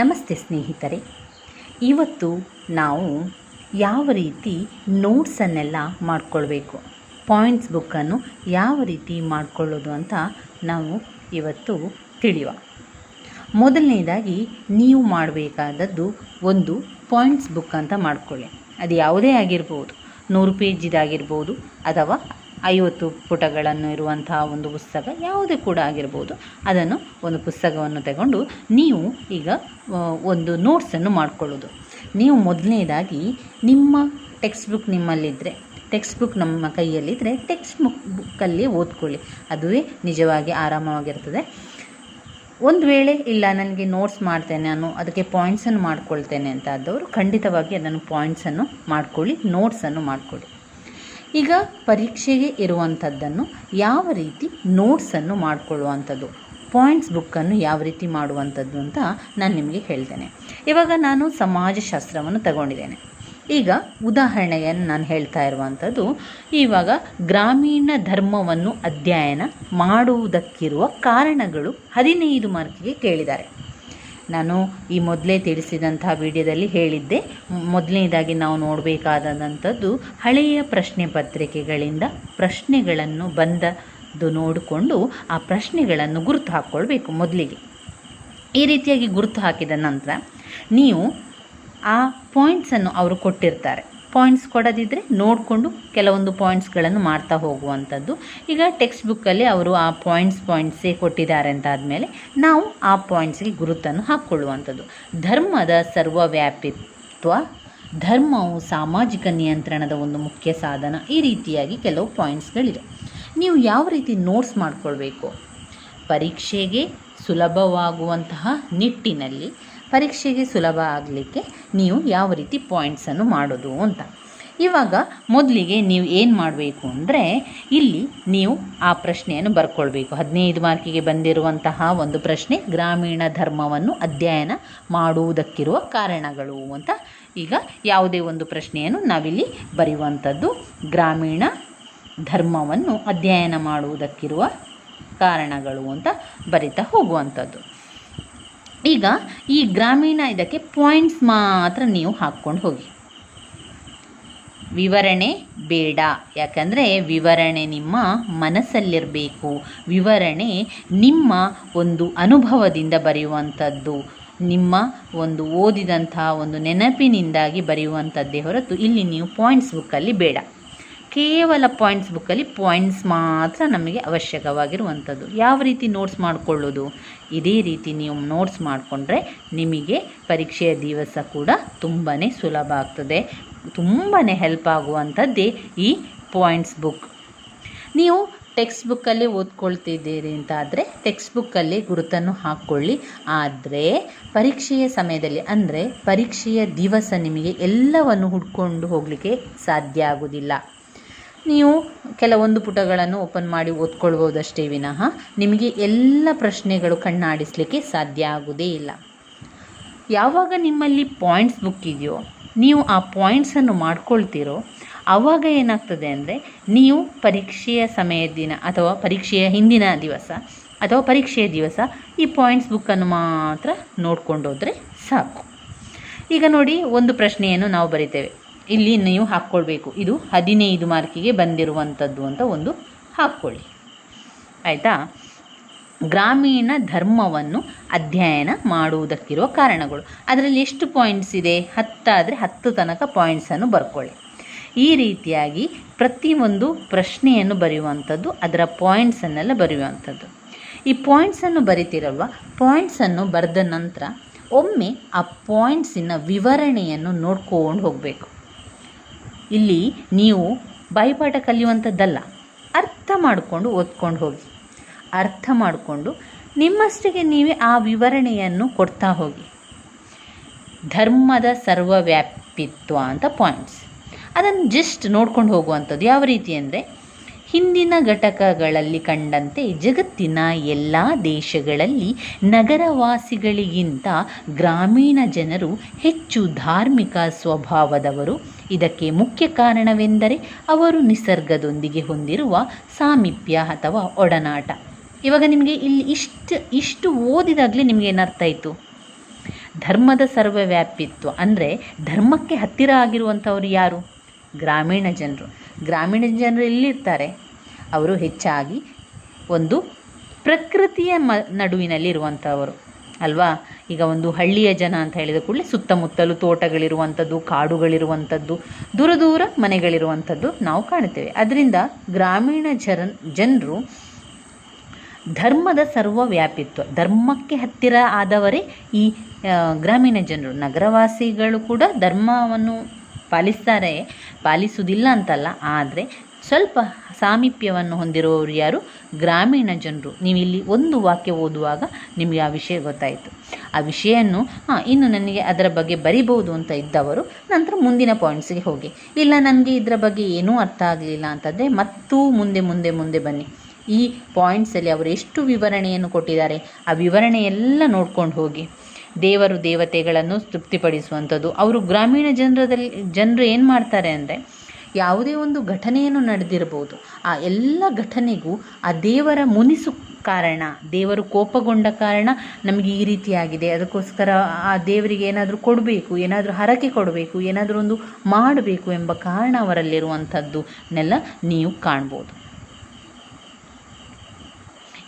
ನಮಸ್ತೆ ಸ್ನೇಹಿತರೆ. ಇವತ್ತು ನಾವು ಯಾವ ರೀತಿ ನೋಟ್ಸನ್ನೆಲ್ಲ ಮಾಡಿಕೊಳ್ಬೇಕು ಪಾಯಿಂಟ್ಸ್ ಬುಕ್ಕನ್ನು ಯಾವ ರೀತಿ ಮಾಡಿಕೊಳ್ಳೋದು ಅಂತ ನಾವು ಇವತ್ತು ತಿಳಿಯುವ ಮೊದಲನೇದಾಗಿ ನೀವು ಮಾಡಬೇಕಾದದ್ದು ಒಂದು ಪಾಯಿಂಟ್ಸ್ ಬುಕ್ ಅಂತ ಮಾಡಿಕೊಳ್ಳಿ. ಅದು ಯಾವುದೇ ಆಗಿರ್ಬೋದು, ನೂರು ಪೇಜಿದಾಗಿರ್ಬೋದು ಅಥವಾ ಐವತ್ತು ಪುಟಗಳನ್ನು ಇರುವಂತಹ ಒಂದು ಪುಸ್ತಕ ಯಾವುದೇ ಕೂಡ ಆಗಿರ್ಬೋದು. ಅದನ್ನು ಒಂದು ಪುಸ್ತಕವನ್ನು ತಗೊಂಡು ನೀವು ಈಗ ಒಂದು ನೋಟ್ಸನ್ನು ಮಾಡಿಕೊಳ್ಳೋದು. ನೀವು ಮೊದಲನೇದಾಗಿ ನಿಮ್ಮ ಟೆಕ್ಸ್ಟ್ ಬುಕ್ ನಿಮ್ಮಲ್ಲಿದ್ದರೆ ಟೆಕ್ಸ್ಟ್ ಬುಕ್ ನಮ್ಮ ಕೈಯಲ್ಲಿದ್ದರೆ ಟೆಕ್ಸ್ಟ್ ಬುಕ್ ಬುಕ್ಕಲ್ಲಿ ಓದ್ಕೊಳ್ಳಿ. ಅದುವೇ ನಿಜವಾಗಿ ಆರಾಮವಾಗಿರ್ತದೆ. ಒಂದು ವೇಳೆ ಇಲ್ಲ, ನನಗೆ ನೋಟ್ಸ್ ಮಾಡ್ತೇನೆ ನಾನು ಅದಕ್ಕೆ ಪಾಯಿಂಟ್ಸನ್ನು ಮಾಡ್ಕೊಳ್ತೇನೆ ಅಂತ ಆದವರು ಖಂಡಿತವಾಗಿ ಅದನ್ನು ಪಾಯಿಂಟ್ಸನ್ನು ಮಾಡ್ಕೊಳ್ಳಿ ನೋಟ್ಸನ್ನು ಮಾಡಿಕೊಳ್ಳಿ. ಈಗ ಪರೀಕ್ಷೆಗೆ ಇರುವಂಥದ್ದನ್ನು ಯಾವ ರೀತಿ ನೋಟ್ಸನ್ನು ಮಾಡಿಕೊಳ್ಳುವಂಥದ್ದು, ಪಾಯಿಂಟ್ಸ್ ಬುಕ್ಕನ್ನು ಯಾವ ರೀತಿ ಮಾಡುವಂಥದ್ದು ಅಂತ ನಾನು ನಿಮಗೆ ಹೇಳ್ತೇನೆ. ಇವಾಗ ನಾನು ಸಮಾಜಶಾಸ್ತ್ರವನ್ನು ತಗೊಂಡಿದ್ದೇನೆ. ಈಗ ಉದಾಹರಣೆಯನ್ನು ನಾನು ಹೇಳ್ತಾ ಇರುವಂಥದ್ದು, ಇವಾಗ ಗ್ರಾಮೀಣ ಧರ್ಮವನ್ನು ಅಧ್ಯಯನ ಮಾಡುವುದಕ್ಕಿರುವ ಕಾರಣಗಳು ಹದಿನೈದು ಮಾರ್ಕಿಗೆ ಕೇಳಿದ್ದಾರೆ. ನಾನು ಈ ಮೊದಲೇ ತಿಳಿಸಿದಂಥ ವಿಡಿಯೋದಲ್ಲಿ ಹೇಳಿದ್ದೆ. ಮೊದಲನೇದಾಗಿ ನಾವು ನೋಡಬೇಕಾದಂಥದ್ದು ಹಳೆಯ ಪ್ರಶ್ನೆ ಪತ್ರಿಕೆಗಳಿಂದ ಪ್ರಶ್ನೆಗಳನ್ನು ಬಂದದ್ದು ನೋಡಿಕೊಂಡು ಆ ಪ್ರಶ್ನೆಗಳನ್ನು ಗುರುತು ಹಾಕ್ಕೊಳ್ಬೇಕು ಮೊದಲಿಗೆ. ಈ ರೀತಿಯಾಗಿ ಗುರುತು ಹಾಕಿದ ನಂತರ ನೀವು ಆ ಪಾಯಿಂಟ್ಸನ್ನು ಅವರು ಕೊಟ್ಟಿರ್ತಾರೆ. ಪಾಯಿಂಟ್ಸ್ ಕೊಡದಿದ್ದರೆ ನೋಡಿಕೊಂಡು ಕೆಲವೊಂದು ಪಾಯಿಂಟ್ಸ್ಗಳನ್ನು ಮಾಡ್ತಾ ಹೋಗುವಂಥದ್ದು. ಈಗ ಟೆಕ್ಸ್ಟ್ ಬುಕ್ಕಲ್ಲಿ ಅವರು ಆ ಪಾಯಿಂಟ್ಸ್ ಪಾಯಿಂಟ್ಸೇ ಕೊಟ್ಟಿದ್ದಾರೆ ಅಂತ ಆದಮೇಲೆ ನಾವು ಆ ಪಾಯಿಂಟ್ಸ್ಗೆ ಗುರುತನ್ನು ಹಾಕ್ಕೊಳ್ಳುವಂಥದ್ದು. ಧರ್ಮದ ಸರ್ವವ್ಯಾಪಿತ್ವ, ಧರ್ಮವು ಸಾಮಾಜಿಕ ನಿಯಂತ್ರಣದ ಒಂದು ಮುಖ್ಯ ಸಾಧನ, ಈ ರೀತಿಯಾಗಿ ಕೆಲವು ಪಾಯಿಂಟ್ಸ್ಗಳಿವೆ ನೀವು ಯಾವ ರೀತಿ ನೋಟ್ಸ್ ಮಾಡಿಕೊಳ್ಬೇಕು? ಪರೀಕ್ಷೆಗೆ ಸುಲಭವಾಗುವಂತಹ ನಿಟ್ಟಿನಲ್ಲಿ ಪರೀಕ್ಷೆಗೆ ಸುಲಭ ಆಗಲಿಕ್ಕೆ ನೀವು ಯಾವ ರೀತಿ ಪಾಯಿಂಟ್ಸನ್ನು ಮಾಡೋದು ಅಂತ. ಇವಾಗ ಮೊದಲಿಗೆ ನೀವು ಏನು ಮಾಡಬೇಕು ಅಂದರೆ ಇಲ್ಲಿ ನೀವು ಆ ಪ್ರಶ್ನೆಯನ್ನು ಬರ್ಕೊಳ್ಬೇಕು. ಹದಿನೈದು ಮಾರ್ಕಿಗೆ ಬಂದಿರುವಂತಹ ಒಂದು ಪ್ರಶ್ನೆ ಗ್ರಾಮೀಣ ಧರ್ಮವನ್ನು ಅಧ್ಯಯನ ಮಾಡುವುದಕ್ಕಿರುವ ಕಾರಣಗಳು ಅಂತ. ಈಗ ಯಾವುದೇ ಒಂದು ಪ್ರಶ್ನೆಯನ್ನು ನಾವಿಲ್ಲಿ ಬರೆಯುವಂಥದ್ದು ಗ್ರಾಮೀಣ ಧರ್ಮವನ್ನು ಅಧ್ಯಯನ ಮಾಡುವುದಕ್ಕಿರುವ ಕಾರಣಗಳು ಅಂತ ಬರಿತಾ ಹೋಗುವಂಥದ್ದು. ಈಗ ಈ ಗ್ರಾಮೀಣ ಇದಕ್ಕೆ ಪಾಯಿಂಟ್ಸ್ ಮಾತ್ರ ನೀವು ಹಾಕ್ಕೊಂಡು ಹೋಗಿ. ವಿವರಣೆ ಬೇಡ. ಯಾಕಂದರೆ ವಿವರಣೆ ನಿಮ್ಮ ಮನಸ್ಸಲ್ಲಿರಬೇಕು. ವಿವರಣೆ ನಿಮ್ಮ ಒಂದು ಅನುಭವದಿಂದ ಬರೆಯುವಂಥದ್ದು. ನಿಮ್ಮ ಒಂದು ಓದಿದಂತಹ ಒಂದು ನೆನಪಿನಿಂದಾಗಿ ಬರೆಯುವಂಥದ್ದೇ ಹೊರತು ಇಲ್ಲಿ ನೀವು ಪಾಯಿಂಟ್ಸ್ ಬುಕ್ಕಲ್ಲಿ ಬೇಡ. ಕೇವಲ ಪಾಯಿಂಟ್ಸ್ ಬುಕ್ಕಲ್ಲಿ ಪಾಯಿಂಟ್ಸ್ ಮಾತ್ರ ನಮಗೆ ಅವಶ್ಯಕವಾಗಿರುವಂಥದ್ದು. ಯಾವ ರೀತಿ ನೋಟ್ಸ್ ಮಾಡಿಕೊಳ್ಳೋದು? ಇದೇ ರೀತಿ ನೀವು ನೋಟ್ಸ್ ಮಾಡಿಕೊಂಡ್ರೆ ನಿಮಗೆ ಪರೀಕ್ಷೆಯ ದಿವಸ ಕೂಡ ತುಂಬಾ ಸುಲಭ ಆಗ್ತದೆ. ತುಂಬಾ ಹೆಲ್ಪ್ ಆಗುವಂಥದ್ದೇ ಈ ಪಾಯಿಂಟ್ಸ್ ಬುಕ್ ನೀವು ಟೆಕ್ಸ್ಟ್ ಬುಕ್ಕಲ್ಲಿ ಓದ್ಕೊಳ್ತಿದ್ದೀರಿ ಅಂತ ಆದರೆ ಟೆಕ್ಸ್ಟ್ ಬುಕ್ಕಲ್ಲಿ ಗುರುತನ್ನು ಹಾಕ್ಕೊಳ್ಳಿ. ಆದರೆ ಪರೀಕ್ಷೆಯ ಸಮಯದಲ್ಲಿ, ಅಂದರೆ ಪರೀಕ್ಷೆಯ ದಿವಸ ನಿಮಗೆ ಎಲ್ಲವನ್ನು ಹುಡ್ಕೊಂಡು ಹೋಗಲಿಕ್ಕೆ ಸಾಧ್ಯ ಆಗೋದಿಲ್ಲ. ನೀವು ಕೆಲವೊಂದು ಪುಟಗಳನ್ನು ಓಪನ್ ಮಾಡಿ ಓದ್ಕೊಳ್ಬೋದಷ್ಟೇ ವಿನಃ ನಿಮಗೆ ಎಲ್ಲ ಪ್ರಶ್ನೆಗಳು ಕಣ್ಣಾಡಿಸಲಿಕ್ಕೆ ಸಾಧ್ಯ ಆಗೋದೇ ಇಲ್ಲ. ಯಾವಾಗ ನಿಮ್ಮಲ್ಲಿ ಪಾಯಿಂಟ್ಸ್ ಬುಕ್ ಇದೆಯೋ, ನೀವು ಆ ಪಾಯಿಂಟ್ಸನ್ನು ಮಾಡ್ಕೊಳ್ತೀರೋ ಆವಾಗ ಏನಾಗ್ತದೆ ಅಂದರೆ ನೀವು ಪರೀಕ್ಷೆಯ ಸಮಯದ ದಿನ ಅಥವಾ ಪರೀಕ್ಷೆಯ ಹಿಂದಿನ ದಿವಸ ಅಥವಾ ಪರೀಕ್ಷೆಯ ದಿವಸ ಈ ಪಾಯಿಂಟ್ಸ್ ಬುಕ್ಕನ್ನು ಮಾತ್ರ ನೋಡ್ಕೊಂಡೋದ್ರೆ ಸಾಕು. ಈಗ ನೋಡಿ ಒಂದು ಪ್ರಶ್ನೆಯನ್ನು ನಾವು ಬರಿತೇವೆ. ಇಲ್ಲಿ ನೀವು ಹಾಕ್ಕೊಳ್ಬೇಕು. ಇದು ಹದಿನೈದು ಮಾರ್ಕಿಗೆ ಬಂದಿರುವಂಥದ್ದು ಅಂತ ಒಂದು ಹಾಕ್ಕೊಳ್ಳಿ. ಆಯಿತಾ? ಗ್ರಾಮೀಣ ಧರ್ಮವನ್ನು ಅಧ್ಯಯನ ಮಾಡುವುದಕ್ಕಿರುವ ಕಾರಣಗಳು. ಅದರಲ್ಲಿ ಎಷ್ಟು ಪಾಯಿಂಟ್ಸ್ ಇದೆ? ಹತ್ತಾದರೆ ಹತ್ತು ತನಕ ಪಾಯಿಂಟ್ಸನ್ನು ಬರ್ಕೊಳ್ಳಿ. ಈ ರೀತಿಯಾಗಿ ಪ್ರತಿಯೊಂದು ಪ್ರಶ್ನೆಯನ್ನು ಬರೆಯುವಂಥದ್ದು ಅದರ ಪಾಯಿಂಟ್ಸನ್ನೆಲ್ಲ ಬರೆಯುವಂಥದ್ದು ಈ ಪಾಯಿಂಟ್ಸನ್ನು ಬರಿತಿರಲ್ವ? ಪಾಯಿಂಟ್ಸನ್ನು ಬರೆದ ನಂತರ ಒಮ್ಮೆ ಆ ಪಾಯಿಂಟ್ಸಿನ ವಿವರಣೆಯನ್ನು ನೋಡ್ಕೊಂಡು ಹೋಗಬೇಕು. ಇಲ್ಲಿ ನೀವು ಬಾಯಿಪಾಠ ಕಲಿಯುವಂಥದ್ದಲ್ಲ. ಅರ್ಥ ಮಾಡಿಕೊಂಡು ಓದ್ಕೊಂಡು ಹೋಗಿ. ಅರ್ಥ ಮಾಡಿಕೊಂಡು ನಿಮ್ಮಷ್ಟಿಗೆ ನೀವೇ ಆ ವಿವರಣೆಯನ್ನು ಕೊಡ್ತಾ ಹೋಗಿ. ಧರ್ಮದ ಸರ್ವವ್ಯಾಪಿತ್ವ ಅಂತ ಪಾಯಿಂಟ್ಸ್ ಅದನ್ನು ಜಸ್ಟ್ ನೋಡ್ಕೊಂಡು ಹೋಗುವಂಥದ್ದು ಯಾವ ರೀತಿ ಅಂದರೆ ಹಿಂದಿನ ಘಟಕಗಳಲ್ಲಿ ಕಂಡಂತೆ ಜಗತ್ತಿನ ಎಲ್ಲ ದೇಶಗಳಲ್ಲಿ ನಗರವಾಸಿಗಳಿಗಿಂತ ಗ್ರಾಮೀಣ ಜನರು ಹೆಚ್ಚು ಧಾರ್ಮಿಕ ಸ್ವಭಾವದವರು. ಇದಕ್ಕೆ ಮುಖ್ಯ ಕಾರಣವೆಂದರೆ ಅವರು ನಿಸರ್ಗದೊಂದಿಗೆ ಹೊಂದಿರುವ ಸಾಮೀಪ್ಯ ಅಥವಾ ಒಡನಾಟ. ಇವಾಗ ನಿಮಗೆ ಇಲ್ಲಿ ಇಷ್ಟು ಇಷ್ಟು ಓದಿದಾಗಲೇ ನಿಮಗೆ ಏನರ್ಥ ಆಯಿತು? ಧರ್ಮದ ಸರ್ವವ್ಯಾಪಿತ್ವ ಅಂದರೆ ಧರ್ಮಕ್ಕೆ ಹತ್ತಿರ ಆಗಿರುವಂಥವ್ರು ಯಾರು? ಗ್ರಾಮೀಣ ಜನರು. ಗ್ರಾಮೀಣ ಜನರು ಎಲ್ಲಿರ್ತಾರೆ? ಅವರು ಹೆಚ್ಚಾಗಿ ಒಂದು ಪ್ರಕೃತಿಯ ಮ ನಡುವಿನಲ್ಲಿರುವಂಥವರು ಅಲ್ವಾ? ಈಗ ಒಂದು ಹಳ್ಳಿಯ ಜನ ಅಂತ ಹೇಳಿದ ಕೂಡಲೇ ಸುತ್ತಮುತ್ತಲು ತೋಟಗಳಿರುವಂಥದ್ದು ಕಾಡುಗಳಿರುವಂಥದ್ದು ದೂರ ದೂರ ಮನೆಗಳಿರುವಂಥದ್ದು ನಾವು ಕಾಣುತ್ತೇವೆ. ಅದರಿಂದ ಗ್ರಾಮೀಣ ಜನ ಜನರು ಧರ್ಮದ ಸರ್ವವ್ಯಾಪಿತ್ವ, ಧರ್ಮಕ್ಕೆ ಹತ್ತಿರ ಆದವರೇ ಈ ಗ್ರಾಮೀಣ ಜನರು. ನಗರವಾಸಿಗಳು ಕೂಡ ಧರ್ಮವನ್ನು ಪಾಲಿಸ್ತಾರೆ, ಪಾಲಿಸುವುದಿಲ್ಲ ಅಂತಲ್ಲ, ಆದರೆ ಸ್ವಲ್ಪ ಸಾಮೀಪ್ಯವನ್ನು ಹೊಂದಿರುವವರು ಯಾರು? ಗ್ರಾಮೀಣ ಜನರು. ನೀವು ಇಲ್ಲಿ ಒಂದು ವಾಕ್ಯ ಓದುವಾಗ ನಿಮಗೆ ಆ ವಿಷಯ ಗೊತ್ತಾಯಿತು. ಆ ವಿಷಯವನ್ನು ಇನ್ನು ನನಗೆ ಅದರ ಬಗ್ಗೆ ಬರಿಬಹುದು ಅಂತ ಇದ್ದವರು ನಂತರ ಮುಂದಿನ ಪಾಯಿಂಟ್ಸ್ಗೆ ಹೋಗಿ. ಇಲ್ಲ, ನನಗೆ ಇದರ ಬಗ್ಗೆ ಏನೂ ಅರ್ಥ ಆಗಲಿಲ್ಲ ಅಂತಂದರೆ ಮತ್ತೂ ಮುಂದೆ ಮುಂದೆ ಮುಂದೆ ಬನ್ನಿ. ಈ ಪಾಯಿಂಟ್ಸಲ್ಲಿ ಅವರು ಎಷ್ಟು ವಿವರಣೆಯನ್ನು ಕೊಟ್ಟಿದ್ದಾರೆ, ಆ ವಿವರಣೆಯೆಲ್ಲ ನೋಡ್ಕೊಂಡು ಹೋಗಿ. ದೇವರು ದೇವತೆಗಳನ್ನು ತೃಪ್ತಿಪಡಿಸುವಂಥದ್ದು. ಅವರು ಗ್ರಾಮೀಣ ಜನರದಲ್ಲಿ, ಜನರು ಏನು ಮಾಡ್ತಾರೆ ಅಂದರೆ ಯಾವುದೇ ಒಂದು ಘಟನೆಯನ್ನು ನಡೆದಿರ್ಬೋದು ಆ ಎಲ್ಲ ಘಟನೆಗೂ ಆ ದೇವರ ಮುನಿಸು ಕಾರಣ, ದೇವರು ಕೋಪಗೊಂಡ ಕಾರಣ ನಮಗೆ ಈ ರೀತಿಯಾಗಿದೆ. ಅದಕ್ಕೋಸ್ಕರ ಆ ದೇವರಿಗೆ ಏನಾದರೂ ಕೊಡಬೇಕು, ಏನಾದರೂ ಹರಕೆ ಕೊಡಬೇಕು, ಏನಾದರೂ ಒಂದು ಮಾಡಬೇಕು ಎಂಬ ಕಾರಣ ಅವರಲ್ಲಿರುವಂಥದ್ದನ್ನೆಲ್ಲ ನೀವು ಕಾಣ್ಬೋದು.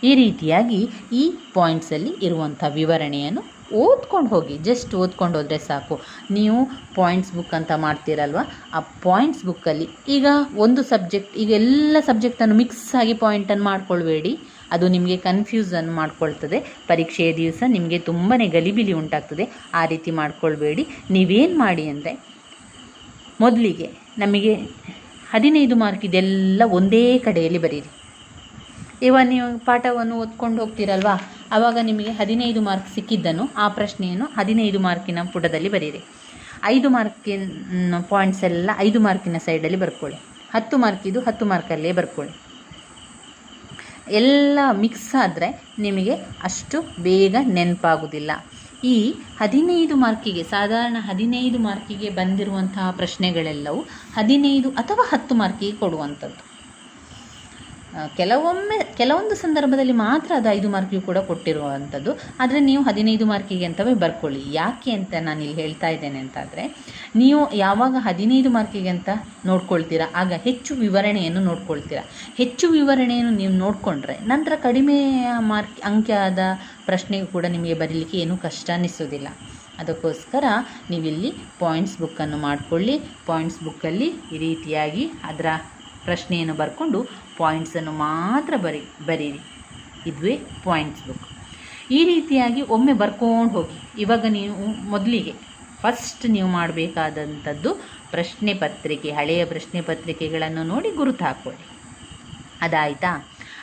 ಈ ರೀತಿಯಾಗಿ ಈ ಪಾಯಿಂಟ್ಸಲ್ಲಿ ಇರುವಂಥ ವಿವರಣೆಯನ್ನು ಓದ್ಕೊಂಡು ಹೋಗಿ ಜಸ್ಟ್ ಓದ್ಕೊಂಡು ಹೋದರೆ ಸಾಕು. ನೀವು ಪಾಯಿಂಟ್ಸ್ ಬುಕ್ ಅಂತ ಮಾಡ್ತೀರಲ್ವ? ಆ ಪಾಯಿಂಟ್ಸ್ ಬುಕ್ಕಲ್ಲಿ ಈಗ ಒಂದು ಸಬ್ಜೆಕ್ಟ್ ಈಗ ಎಲ್ಲ ಸಬ್ಜೆಕ್ಟನ್ನು ಮಿಕ್ಸ್ ಆಗಿ ಪಾಯಿಂಟನ್ನು ಮಾಡ್ಕೊಳ್ಬೇಡಿ. ಅದು ನಿಮಗೆ ಕನ್ಫ್ಯೂಸನ್ ಮಾಡ್ಕೊಳ್ತದೆ. ಪರೀಕ್ಷೆಯ ದಿವಸ ನಿಮಗೆ ತುಂಬಾ ಗಲಿಬಿಲಿ ಉಂಟಾಗ್ತದೆ. ಆ ರೀತಿ ಮಾಡ್ಕೊಳ್ಬೇಡಿ. ನೀವೇನು ಮಾಡಿ ಅಂದರೆ, ಮೊದಲಿಗೆ ನಮಗೆ ಹದಿನೈದು ಮಾರ್ಕ್ ಇದೆಲ್ಲ ಒಂದೇ ಕಡೆಯಲ್ಲಿ ಬರೀರಿ. ಇವಾಗ ನೀವು ಪಾಠವನ್ನು ಓದ್ಕೊಂಡು ಹೋಗ್ತೀರಲ್ವಾ? ಆವಾಗ ನಿಮಗೆ ಹದಿನೈದು ಮಾರ್ಕ್ ಸಿಕ್ಕಿದ್ದನ್ನು ಆ ಪ್ರಶ್ನೆಯನ್ನು ಹದಿನೈದು ಮಾರ್ಕಿನ ಪುಟದಲ್ಲಿ ಬರೀರಿ ಐದು ಮಾರ್ಕಿನ ಪಾಯಿಂಟ್ಸ್ ಎಲ್ಲ ಐದು ಮಾರ್ಕಿನ ಸೈಡಲ್ಲಿ ಬರ್ಕೊಳ್ಳಿ. ಹತ್ತು ಮಾರ್ಕಿದು ಹತ್ತು ಮಾರ್ಕಲ್ಲೇ ಬರ್ಕೊಳ್ಳಿ. ಎಲ್ಲ ಮಿಕ್ಸ್ ಆದರೆ ನಿಮಗೆ ಅಷ್ಟು ಬೇಗ ನೆನಪಾಗುವುದಿಲ್ಲ ಈ ಹದಿನೈದು ಮಾರ್ಕಿಗೆ ಸಾಧಾರಣ ಹದಿನೈದು ಮಾರ್ಕಿಗೆ ಬಂದಿರುವಂತಹ ಪ್ರಶ್ನೆಗಳೆಲ್ಲವೂ ಹದಿನೈದು ಅಥವಾ ಹತ್ತು ಮಾರ್ಕಿಗೆ ಕೊಡುವಂಥದ್ದು. ಕೆಲವೊಮ್ಮೆ, ಕೆಲವೊಂದು ಸಂದರ್ಭದಲ್ಲಿ ಮಾತ್ರ ಅದು ಐದು ಮಾರ್ಕಿಗೆ ಕೂಡ ಕೊಟ್ಟಿರುವಂಥದ್ದು. ಆದರೆ ನೀವು ಹದಿನೈದು ಮಾರ್ಕಿಗೆ ಅಂತವೇ ಬರ್ಕೊಳ್ಳಿ. ಯಾಕೆ ಅಂತ ನಾನು ಇಲ್ಲಿ ಹೇಳ್ತಾ ಇದ್ದೇನೆ ಅಂತಾದರೆ, ನೀವು ಯಾವಾಗ ಹದಿನೈದು ಮಾರ್ಕಿಗೆ ಅಂತ ನೋಡ್ಕೊಳ್ತೀರಾ, ಆಗ ಹೆಚ್ಚು ವಿವರಣೆಯನ್ನು ನೋಡ್ಕೊಳ್ತೀರಾ. ಹೆಚ್ಚು ವಿವರಣೆಯನ್ನು ನೀವು ನೋಡಿಕೊಂಡ್ರೆ ನಂತರ ಕಡಿಮೆ ಮಾರ್ಕ್ ಅಂಕ್ಯದ ಪ್ರಶ್ನೆಗೂ ಕೂಡ ನಿಮಗೆ ಬರೀಲಿಕ್ಕೆ ಏನೂ ಕಷ್ಟ ಅನ್ನಿಸೋದಿಲ್ಲ ಅದಕ್ಕೋಸ್ಕರ ನೀವಿಲ್ಲಿ ಪಾಯಿಂಟ್ಸ್ ಬುಕ್ಕನ್ನು ಮಾಡಿಕೊಳ್ಳಿ. ಪಾಯಿಂಟ್ಸ್ ಬುಕ್ಕಲ್ಲಿ ಈ ರೀತಿಯಾಗಿ ಅದರ ಪ್ರಶ್ನೆಯನ್ನು ಬರ್ಕೊಂಡು ಪಾಯಿಂಟ್ಸನ್ನು ಮಾತ್ರ ಬರಿ, ಬರೀರಿ. ಇದುವೇ ಪಾಯಿಂಟ್ಸ್ ಬುಕ್ ಈ ರೀತಿಯಾಗಿ ಒಮ್ಮೆ ಬರ್ಕೊಂಡು ಹೋಗಿ. ಇವಾಗ ನೀವು ಮೊದಲಿಗೆ ಫಸ್ಟ್ ನೀವು ಮಾಡಬೇಕಾದಂಥದ್ದು ಪ್ರಶ್ನೆ ಪತ್ರಿಕೆ, ಹಳೆಯ ಪ್ರಶ್ನೆ ಪತ್ರಿಕೆಗಳನ್ನು ನೋಡಿ ಗುರುತು ಹಾಕ್ಕೊಳ್ಳಿ. ಅದಾಯಿತಾ?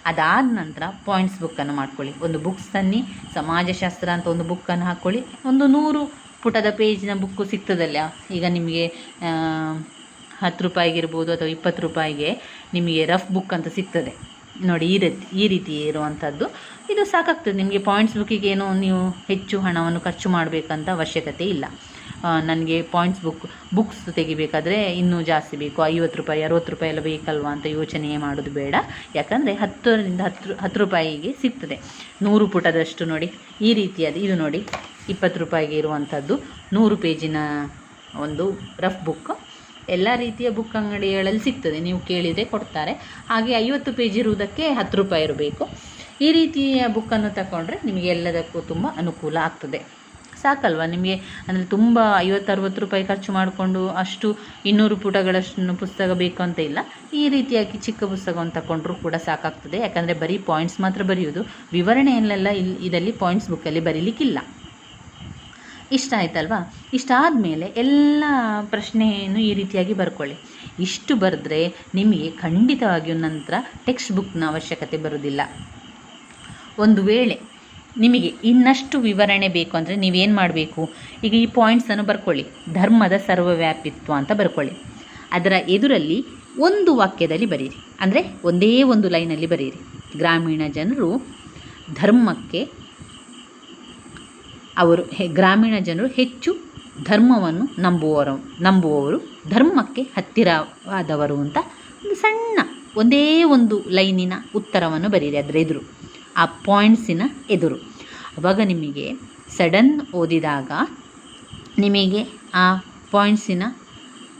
ಅದಾದ ನಂತರ ಪಾಯಿಂಟ್ಸ್ ಬುಕ್ಕನ್ನು ಮಾಡ್ಕೊಳ್ಳಿ. ಒಂದು ಬುಕ್ಸ್ ತನ್ನಿ ಸಮಾಜಶಾಸ್ತ್ರ ಅಂತ ಒಂದು ಬುಕ್ಕನ್ನು ಹಾಕ್ಕೊಳ್ಳಿ. ಒಂದು ನೂರು ಪುಟದ ಪೇಜಿನ ಬುಕ್ಕು ಸಿಗ್ತದಲ್ಲ? ಈಗ ನಿಮಗೆ ಹತ್ತು ರೂಪಾಯಿಗಿರ್ಬೋದು ಅಥವಾ ಇಪ್ಪತ್ತು ರೂಪಾಯಿಗೆ ನಿಮಗೆ ರಫ್ ಬುಕ್ ಅಂತ ಸಿಗ್ತದೆ. ನೋಡಿ, ಈ ರೀತಿ ಈ ರೀತಿ ಇರುವಂಥದ್ದು. ಇದು ಸಾಕಾಗ್ತದೆ. ನಿಮಗೆ ಪಾಯಿಂಟ್ಸ್ ಬುಕ್ಕಿಗೆ ಏನೋ ನೀವು ಹೆಚ್ಚು ಹಣವನ್ನು ಖರ್ಚು ಮಾಡಬೇಕಂತ ಅವಶ್ಯಕತೆ ಇಲ್ಲ. ನನಗೆ ಪಾಯಿಂಟ್ಸ್ ಬುಕ್ ಬುಕ್ಸ್ ತೆಗಿಬೇಕಾದ್ರೆ ಇನ್ನೂ ಜಾಸ್ತಿ ಬೇಕು. ಐವತ್ತು ರೂಪಾಯಿ, ಅರುವತ್ತು ರೂಪಾಯಿ ಎಲ್ಲ ಬೇಕಲ್ವಾ ಅಂತ ಯೋಚನೆ ಮಾಡೋದು ಬೇಡ. ಯಾಕಂದರೆ ಹತ್ತರಿಂದ ಹತ್ತು ಹತ್ತು ರೂಪಾಯಿಗೆ ಸಿಗ್ತದೆ. ನೂರು ಪುಟದಷ್ಟು ನೋಡಿ, ಈ ರೀತಿಯಾದ ಇದು ನೋಡಿ, ಇಪ್ಪತ್ತು ರೂಪಾಯಿಗೆ ಇರುವಂಥದ್ದು. ನೂರು ಪೇಜಿನ ಒಂದು ರಫ್ ಬುಕ್ ಎಲ್ಲ ರೀತಿಯ ಬುಕ್ ಅಂಗಡಿಗಳಲ್ಲಿ ಸಿಗ್ತದೆ. ನೀವು ಕೇಳಿದರೆ ಕೊಡ್ತಾರೆ. ಹಾಗೆ ಐವತ್ತು ಪೇಜ್ ಇರುವುದಕ್ಕೆ ಹತ್ತು ರೂಪಾಯಿ ಇರಬೇಕು. ಈ ರೀತಿಯ ಬುಕ್ಕನ್ನು ತಗೊಂಡ್ರೆ ನಿಮಗೆ ಎಲ್ಲದಕ್ಕೂ ತುಂಬ ಅನುಕೂಲ ಆಗ್ತದೆ. ಸಾಕಲ್ವಾ ನಿಮಗೆ? ಅಂದರೆ ತುಂಬ ಐವತ್ತು ಅರವತ್ತು ರೂಪಾಯಿ ಖರ್ಚು ಮಾಡಿಕೊಂಡು ಅಷ್ಟು ಇನ್ನೂರು ಪುಟಗಳಷ್ಟು ಪುಸ್ತಕ ಬೇಕು ಅಂತ ಇಲ್ಲ. ಈ ರೀತಿಯಾಗಿ ಚಿಕ್ಕ ಪುಸ್ತಕವನ್ನು ತಗೊಂಡ್ರೂ ಕೂಡ ಸಾಕಾಗ್ತದೆ. ಯಾಕಂದರೆ ಬರೀ ಪಾಯಿಂಟ್ಸ್ ಮಾತ್ರ ಬರೆಯೋದು ವಿವರಣೆಯಲ್ಲೆಲ್ಲ ಇಲ್ಲಿ ಇದರಲ್ಲಿ ಪಾಯಿಂಟ್ಸ್ ಬುಕ್ಕಲ್ಲಿ ಬರೀಲಿಕ್ಕಿಲ್ಲ. ಇಷ್ಟ ಆಯ್ತಲ್ವಾ? ಇಷ್ಟ ಆದಮೇಲೆ ಎಲ್ಲ ಪ್ರಶ್ನೆಯನ್ನು ಈ ರೀತಿಯಾಗಿ ಬರ್ಕೊಳ್ಳಿ. ಇಷ್ಟು ಬರೆದ್ರೆ ನಿಮಗೆ ಖಂಡಿತವಾಗಿಯೂ ನಂತರ ಟೆಕ್ಸ್ಟ್ ಬುಕ್ನ ಅವಶ್ಯಕತೆ ಬರೋದಿಲ್ಲ. ಒಂದು ವೇಳೆ ನಿಮಗೆ ಇನ್ನಷ್ಟು ವಿವರಣೆ ಬೇಕು ಅಂದರೆ ನೀವೇನು ಮಾಡಬೇಕು? ಈಗ ಈ ಪಾಯಿಂಟ್ಸನ್ನು ಬರ್ಕೊಳ್ಳಿ. ಧರ್ಮದ ಸರ್ವವ್ಯಾಪಿತ್ವ ಅಂತ ಬರ್ಕೊಳ್ಳಿ. ಅದರ ಎದುರಲ್ಲಿ ಒಂದು ವಾಕ್ಯದಲ್ಲಿ ಬರೀರಿ. ಅಂದರೆ ಒಂದೇ ಒಂದು ಲೈನಲ್ಲಿ ಬರೀರಿ. ಗ್ರಾಮೀಣ ಜನರು ಧರ್ಮಕ್ಕೆ ಅವರು ಗ್ರಾಮೀಣ ಜನರು ಹೆಚ್ಚು ಧರ್ಮವನ್ನು ನಂಬುವವರು ನಂಬುವವರು, ಧರ್ಮಕ್ಕೆ ಹತ್ತಿರವಾದವರು ಅಂತ ಒಂದು ಸಣ್ಣ ಒಂದೇ ಒಂದು ಲೈನಿನ ಉತ್ತರವನ್ನು ಬರೀರಿ ಅದರ ಎದುರು, ಆ ಪಾಯಿಂಟ್ಸಿನ ಎದುರು. ಅವಾಗ ನಿಮಗೆ ಸಡನ್ ಓದಿದಾಗ ನಿಮಗೆ ಆ ಪಾಯಿಂಟ್ಸಿನ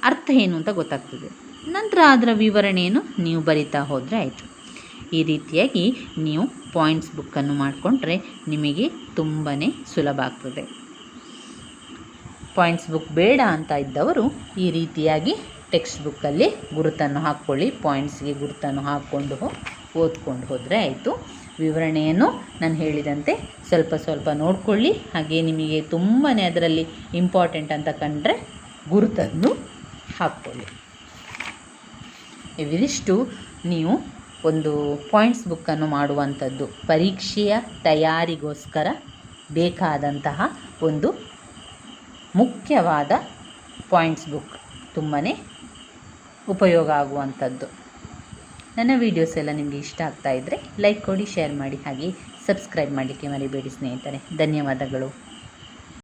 ಅರ್ಥ ಏನು ಅಂತ ಗೊತ್ತಾಗ್ತದೆ. ನಂತರ ಅದರ ವಿವರಣೆಯನ್ನು ನೀವು ಬರಿತಾ ಹೋದರೆ ಆಯಿತು. ಈ ರೀತಿಯಾಗಿ ನೀವು ಪಾಯಿಂಟ್ಸ್ ಬುಕ್ಕನ್ನು ಮಾಡಿಕೊಂಡ್ರೆ ನಿಮಗೆ ತುಂಬಾ ಸುಲಭ ಆಗ್ತದೆ. ಪಾಯಿಂಟ್ಸ್ ಬುಕ್ ಬೇಡ ಅಂತ ಇದ್ದವರು ಈ ರೀತಿಯಾಗಿ ಟೆಕ್ಸ್ಟ್ ಬುಕ್ಕಲ್ಲಿ ಗುರುತನ್ನು ಹಾಕ್ಕೊಳ್ಳಿ ಪಾಯಿಂಟ್ಸ್ಗೆ ಗುರುತನ್ನು ಹಾಕ್ಕೊಂಡು ಓದ್ಕೊಂಡು ಹೋದರೆ ಆಯಿತು. ವಿವರಣೆಯನ್ನು ನಾನು ಹೇಳಿದಂತೆ ಸ್ವಲ್ಪ ಸ್ವಲ್ಪ ನೋಡಿಕೊಳ್ಳಿ. ಹಾಗೆ ನಿಮಗೆ ತುಂಬಾ ಅದರಲ್ಲಿ ಇಂಪಾರ್ಟೆಂಟ್ ಅಂತ ಕಂಡ್ರೆ ಗುರುತನ್ನು ಹಾಕ್ಕೊಳ್ಳಿ. ಇವಿದಿಷ್ಟು ನೀವು ಒಂದು ಪಾಯಿಂಟ್ಸ್ ಬುಕ್ಕನ್ನು ಮಾಡುವಂಥದ್ದು. ಪರೀಕ್ಷೆಯ ತಯಾರಿಗೋಸ್ಕರ ಬೇಕಾದಂತಹ ಒಂದು ಮುಖ್ಯವಾದ ಪಾಯಿಂಟ್ಸ್ ಬುಕ್ ತುಂಬಾ ಉಪಯೋಗ ಆಗುವಂಥದ್ದು. ನನ್ನ ವೀಡಿಯೋಸ್ ಎಲ್ಲ ನಿಮಗೆ ಇಷ್ಟ ಆಗ್ತಾ ಇದ್ದರೆ ಲೈಕ್ ಕೊಡಿ ಶೇರ್ ಮಾಡಿ, ಹಾಗೆ ಸಬ್ಸ್ಕ್ರೈಬ್ ಮಾಡಲಿಕ್ಕೆ ಮರಿಬೇಡಿ ಸ್ನೇಹಿತರೆ. ಧನ್ಯವಾದಗಳು.